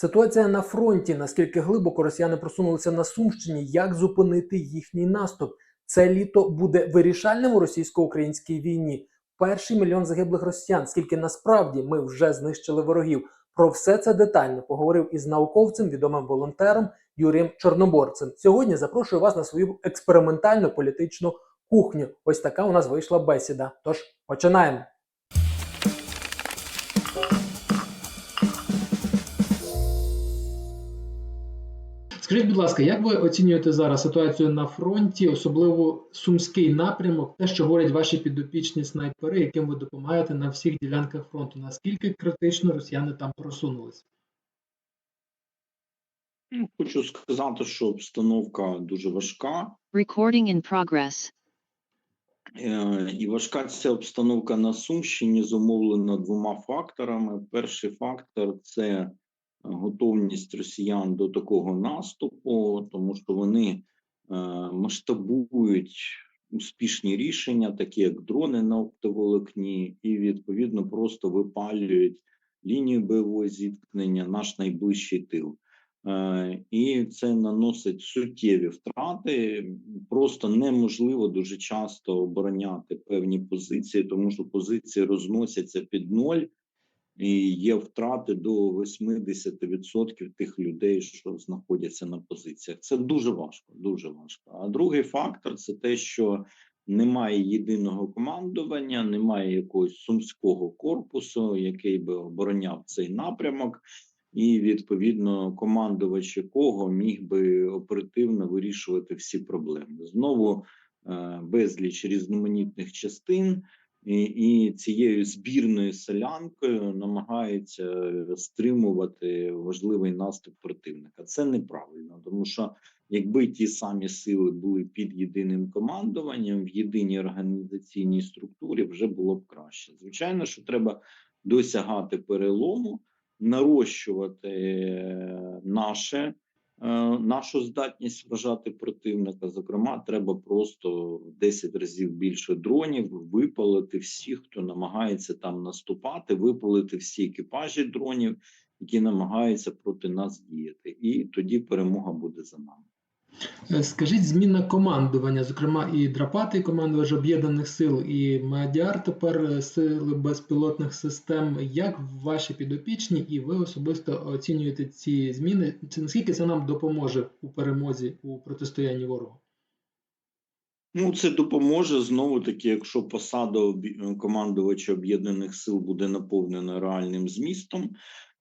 Ситуація на фронті, наскільки глибоко росіяни просунулися на Сумщині, як зупинити їхній наступ? Це літо буде вирішальним у російсько-українській війні. Перший мільйон загиблих росіян. Скільки насправді ми вже знищили ворогів? Про все це детально поговорив із науковцем, відомим волонтером Юрієм Чорноборцем. Сьогодні запрошую вас на свою експериментальну політичну кухню. Ось така у нас вийшла бесіда. Тож починаємо. Скажіть, будь ласка, як ви оцінюєте зараз ситуацію на фронті, особливо сумський напрямок, те, що говорять ваші підопічні снайпери, яким ви допомагаєте на всіх ділянках фронту? Наскільки критично росіяни там просунулися? Ну, Хочу сказати, що обстановка дуже важка, Recording in progress. Е, і важка ця обстановка на Сумщині зумовлена двома факторами. Перший фактор це готовність росіян до такого наступу, тому що вони е, масштабують успішні рішення, такі як дрони на оптоволокні, і відповідно просто випалюють лінію бойового зіткнення, наш найближчий тил. Е, І це наносить суттєві втрати. Просто неможливо дуже часто обороняти певні позиції, тому що позиції розносяться під ноль, є втрати до 80% тих людей, що знаходяться на позиціях. Це дуже важко, дуже важко. А другий фактор це те, що немає єдиного командування, немає якогось сумського корпусу, який би обороняв цей напрямок і відповідно командувач якого міг би оперативно вирішувати всі проблеми. Знову е, безліч різноманітних частин, і, і цією збірною селянкою намагається стримувати важливий наступ противника. Це неправильно, тому що якби ті самі сили були під єдиним командуванням в єдиній організаційній структурі, вже було б краще. Звичайно, що треба досягати перелому нарощувати е, наше, е, нашу здатність вражати противника. Зокрема, треба просто в 10 разів більше дронів випалити всіх, хто намагається там наступати, випалити всі екіпажі дронів, які намагаються проти нас діяти, і тоді перемога буде за нами. Е, Скажіть, зміна командування, зокрема, і Драпатий командувач об'єднаних сил, і Мадіар тепер е, сили безпілотних систем. Як ваші підопічні, і ви особисто оцінюєте ці зміни? Чи наскільки це нам допоможе у перемозі у протистоянні ворогу? Ну, це допоможе знову таки, якщо посада командувача об'єднаних сил буде наповнена реальним змістом,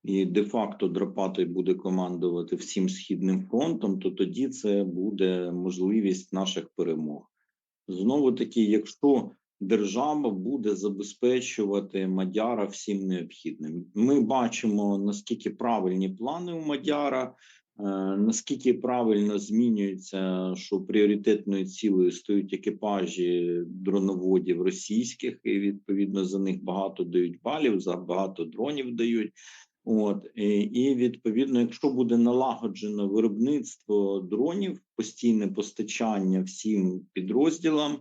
і де-факто Драпатий буде командувати всім східним фронтом, то тоді це буде можливість наших перемог. Знову таки, якщо держава буде забезпечувати Мадяра всім необхідним, ми бачимо наскільки правильні плани у Мадяра. Е, Наскільки правильно змінюється, що пріоритетною цілею стають екіпажі дроноводів російських, і відповідно за них багато дають балів, за багато дронів дають. От і, і відповідно, якщо буде налагоджено виробництво дронів, постійне постачання всім підрозділам,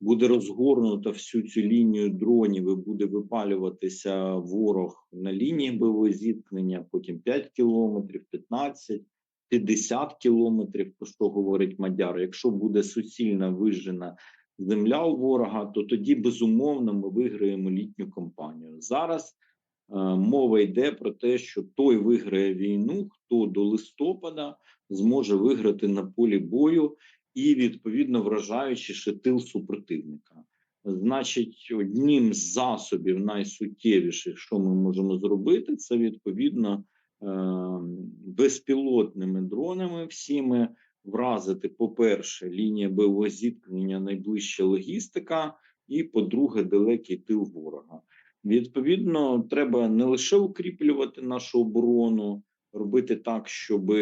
буде розгорнуто всю цю лінію дронів і буде випалюватися ворог на лінії бойового зіткнення, потім 5 кілометрів, 15, 50 кілометрів, про що говорить Мадяр. Якщо буде суцільна вижена земля у ворога, то тоді безумовно ми виграємо літню кампанію. Зараз е, мова йде про те, що той виграє війну, хто до листопада зможе виграти на полі бою і відповідно вражаючи ще тил супротивника. Значить, одним з засобів найсуттєвіших, що ми можемо зробити, це відповідно е, безпілотними дронами всіми вразити, по-перше, лінія бойового зіткнення, найближча логістика, і по-друге, далекий тил ворога. Відповідно, треба не лише укріплювати нашу оборону, робити так, щоб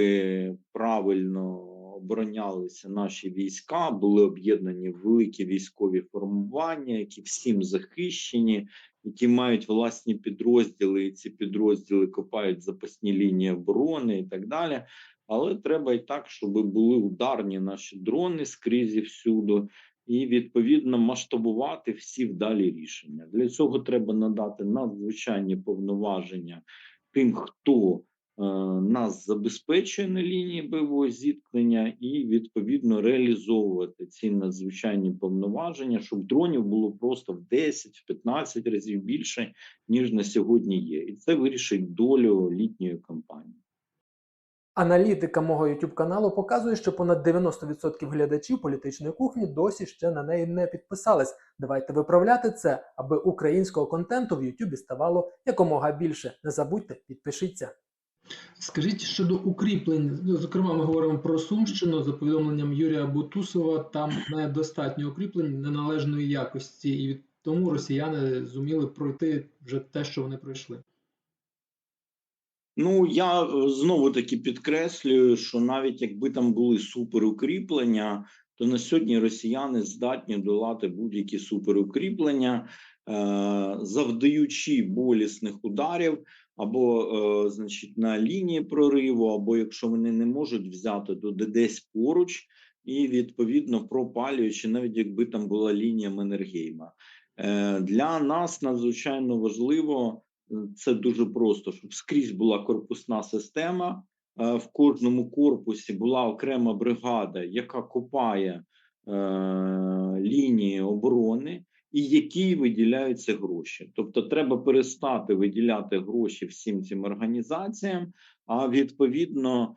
правильно оборонялися наші війська, були об'єднані великі військові формування, які всім захищені, які мають власні підрозділи, і ці підрозділи копають запасні лінії оборони і так далі. Але треба і так, щоб були ударні наші дрони скрізь і всюди, і відповідно масштабувати всі вдалі рішення. Для цього треба надати надзвичайні повноваження тим, хто нас забезпечує на лінії бойового зіткнення і відповідно реалізовувати ці надзвичайні повноваження, щоб дронів було просто в 10-15 разів більше ніж на сьогодні є, і це вирішить долю літньої кампанії. Аналітика мого YouTube каналу показує, що понад 90% глядачів політичної кухні досі ще на неї не підписались. Давайте виправляти це, аби українського контенту в YouTube ставало якомога більше. Не забудьте, підпишіться. Скажіть щодо укріплень, зокрема, ми говоримо про Сумщину за повідомленням Юрія Бутусова. Там недостатньо укріплень неналежної якості, і тому росіяни зуміли пройти вже те, що вони пройшли. Ну я е, знову таки підкреслюю, що навіть якби там були суперукріплення, то на сьогодні росіяни здатні долати будь-які суперукріплення, е, завдаючи болісних ударів, або, е, значить, на лінії прориву, або якщо вони не можуть взяти, то де десь поруч, і відповідно пропалюючи, навіть якби там була лінія Менергейма. Для нас надзвичайно важливо це дуже просто, щоб скрізь була корпусна система. е, В кожному корпусі була окрема бригада, яка копає е, лінії оборони, і які виділяються гроші. Тобто, треба перестати виділяти гроші всім цим організаціям, а відповідно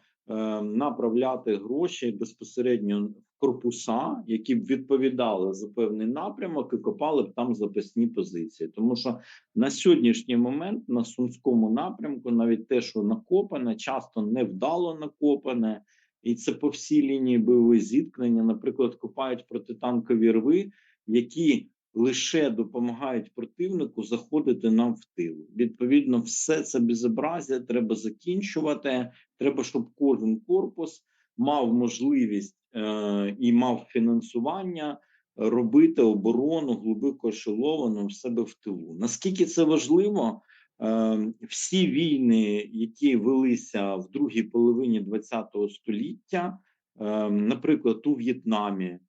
направляти гроші безпосередньо в корпуса, які б відповідали за певний напрямок і копали б там запасні позиції, тому що на сьогоднішній момент на сумському напрямку навіть те, що накопане, часто невдало накопане, і це по всій лінії бойових зіткнення. Наприклад, копають протитанкові рви, які лише допомагають противнику заходити нам в тил. Відповідно, все це безобразя треба закінчувати. Треба, щоб кожен корпус мав можливість е- і мав фінансування робити оборону глибоко ешеловану в себе в тилу. Наскільки це важливо? Е, Всі війни, які велися в другій половині ХХ століття, е, наприклад, у В'єтнамі,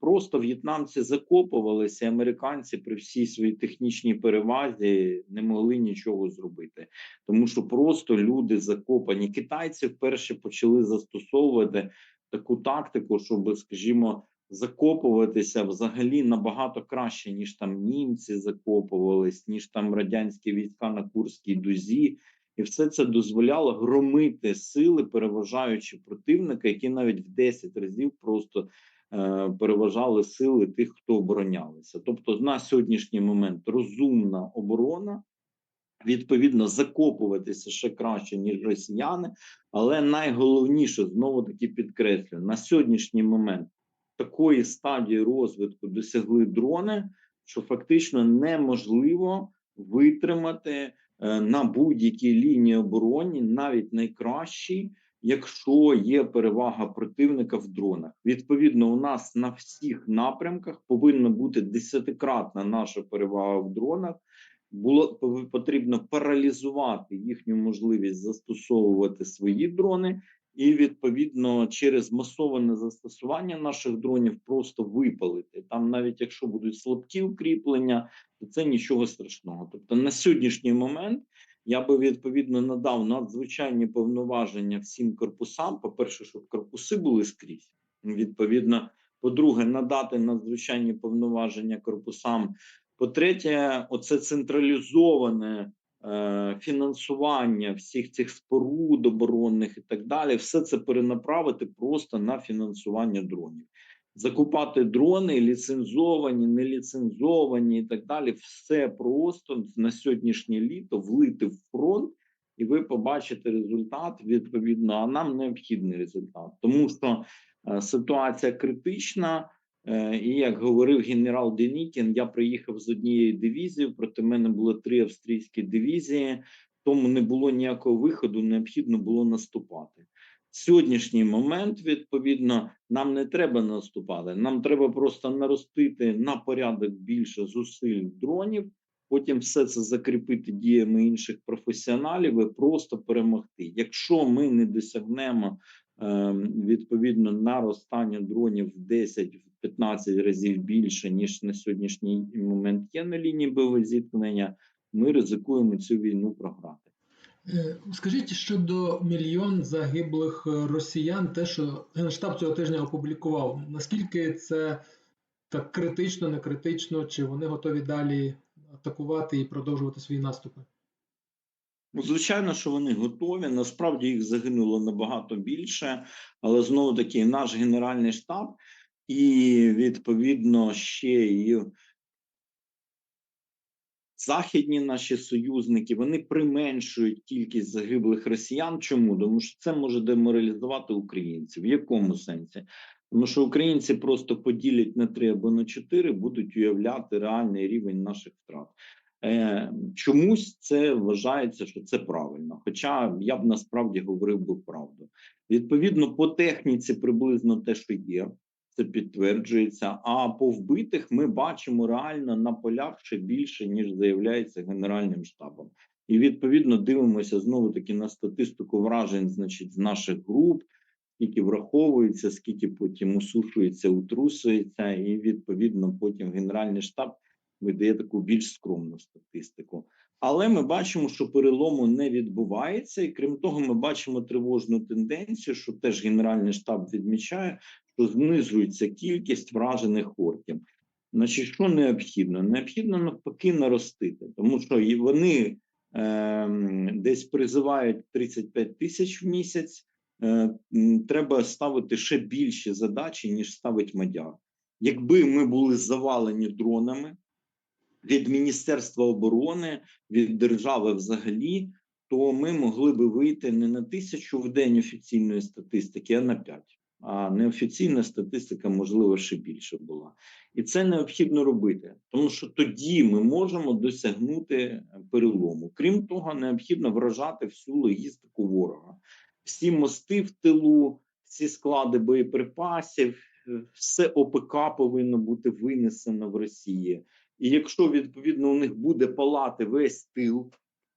просто в'єтнамці закопувалися, американці при всій своїй технічній перевазі не могли нічого зробити, тому що просто люди закопані. Китайці вперше почали застосовувати таку тактику, щоб, скажімо, закопуватися взагалі набагато краще, ніж там німці закопувались, ніж там радянські війська на Курській дузі, і все це дозволяло громити сили, переважаючи противника, які навіть в 10 разів просто переважали сили тих, хто оборонялися. Тобто, на сьогоднішній момент розумна оборона. Відповідно, закопуватися ще краще, ніж росіяни, але найголовніше знову таки підкреслюю на сьогоднішній момент такої стадії розвитку досягли дрони, що фактично неможливо витримати е, на будь-якій лінії оборони, навіть найкращій, якщо є перевага противника в дронах. Відповідно, у нас на всіх напрямках повинна бути десятикратна наша перевага в дронах. Було потрібно паралізувати їхню можливість застосовувати свої дрони, і відповідно через масоване застосування наших дронів просто випалити. Там, навіть якщо будуть слабкі укріплення, то це нічого страшного. Тобто, на сьогоднішній момент я би відповідно надав надзвичайні повноваження всім корпусам. По перше, щоб корпуси були скрізь. Відповідно, по-друге, надати надзвичайні повноваження корпусам. По-третє, оце централізоване е, фінансування всіх цих споруд оборонних і так далі, все це перенаправити просто на фінансування дронів. Закупати дрони, ліцензовані, неліцензовані і так далі. Все просто на сьогоднішнє літо влити в фронт, і ви побачите результат відповідно. А нам необхідний результат, тому що е, ситуація критична. Е, І як говорив генерал Денікін, я приїхав з однієї дивізії. Проти мене було три австрійські дивізії, тому не було ніякого виходу. Необхідно було наступати. Сьогоднішній момент відповідно нам не треба наступати. Нам треба просто наростити на порядок більше зусиль дронів. Потім все це закріпити діями інших професіоналів і просто перемогти. Якщо ми не досягнемо е, відповідно наростання дронів в 10-15 разів більше ніж на сьогоднішній момент є на лінії бойового зіткнення, ми ризикуємо цю війну програти. Е, Скажіть щодо мільйон загиблих е, росіян, те, що Генштаб цього тижня опублікував, наскільки це так критично, не критично, чи вони готові далі атакувати і продовжувати свої наступи? Ну, звичайно, що вони готові. Насправді їх загинуло набагато більше, але знову таки наш генеральний штаб і відповідно ще і західні наші союзники вони применшують кількість загиблих росіян. Чому? Тому що це може деморалізувати українців. В якому сенсі? Тому що українці просто поділять на три або на чотири, будуть уявляти реальний рівень наших втрат. Е, чомусь це вважається, що це правильно. Хоча я б насправді говорив би правду. Відповідно, по техніці приблизно те, що є, це підтверджується. А по вбитих ми бачимо реально на полях ще більше, ніж заявляється Генеральним штабом. І відповідно дивимося знову таки на статистику вражень, значить, з наших груп, скільки враховується, скільки потім усушується, утрусується, і відповідно потім Генеральний штаб видає таку більш скромну статистику. Але ми бачимо, що перелому не відбувається, і крім того, ми бачимо тривожну тенденцію, що теж Генеральний штаб відмічає, що знижується кількість вражених орків. Значить, що необхідно? Необхідно навпаки наростити, тому що вони е, десь призивають 35 тисяч в місяць. Е, треба ставити ще більші задачі, ніж ставить Мадяр. Якби ми були завалені дронами від Міністерства оборони, від держави взагалі, то ми могли би вийти не на тисячу в день офіційної статистики, а на п'ять. А неофіційна статистика, можливо, ще більше була. І це необхідно робити, тому що тоді ми можемо досягнути перелому. Крім того, необхідно вражати всю логістику ворога, всі мости в тилу, всі склади боєприпасів, е, все ОПК повинно бути винесено в Росії. І якщо відповідно у них буде палати весь тил,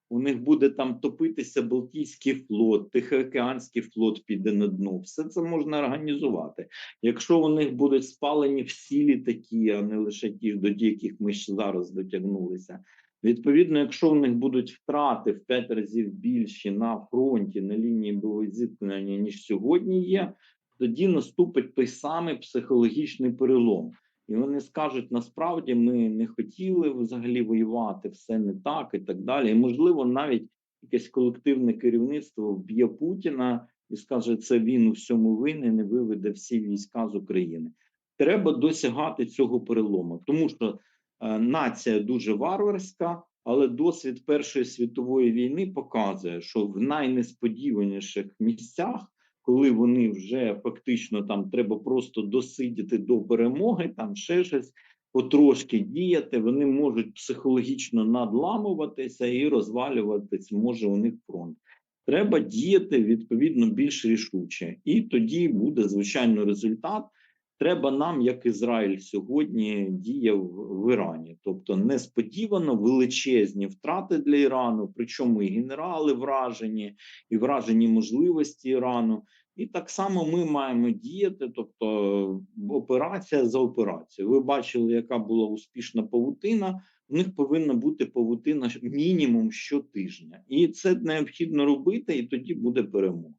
у них буде там топитися Балтійський флот, Тихоокеанський флот піде на дно. Все це можна організувати. Якщо у них будуть спалені всі літаки, а не лише ті, до яких ми ще зараз дотягнулися. Відповідно, якщо у них будуть втрати в 5 разів більші на фронті, на лінії зіткнення, ніж сьогодні є, тоді наступить той самий психологічний перелом. І вони скажуть: насправді ми не хотіли взагалі воювати, все не так і так далі. І можливо, навіть якесь колективне керівництво вб'є Путіна і скаже, це він у всьому винен і виведе всі війська з України. Треба досягати цього перелому, тому що е, нація дуже варварська, але досвід Першої світової війни показує, що в найнесподіваніших місцях коли вони вже фактично там треба просто досидіти до перемоги, там ще щось потрошки діяти, вони можуть психологічно надламуватися і розвалюватись може у них фронт. Треба діяти відповідно більш рішуче, і тоді буде звичайно результат. Треба нам, як Ізраїль сьогодні діяв в Ірані, тобто несподівано величезні втрати для Ірану, причому і генерали вражені, і вражені можливості Ірану. І так само ми маємо діяти, тобто операція за операцією. Ви бачили, яка була успішна павутина. У них повинна бути павутина мінімум щотижня, і це необхідно робити, і тоді буде перемога.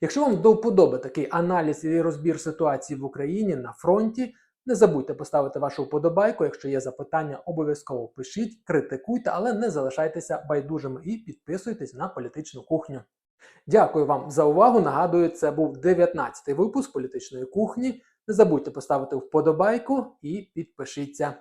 Якщо вам до вподоби такий аналіз і розбір ситуації в Україні на фронті, не забудьте поставити вашу вподобайку. Якщо є запитання, обов'язково пишіть, критикуйте, але не залишайтеся байдужими і підписуйтесь на політичну кухню. Дякую вам за увагу. Нагадую, це був 19-й випуск політичної кухні. Не забудьте поставити вподобайку і підпишіться.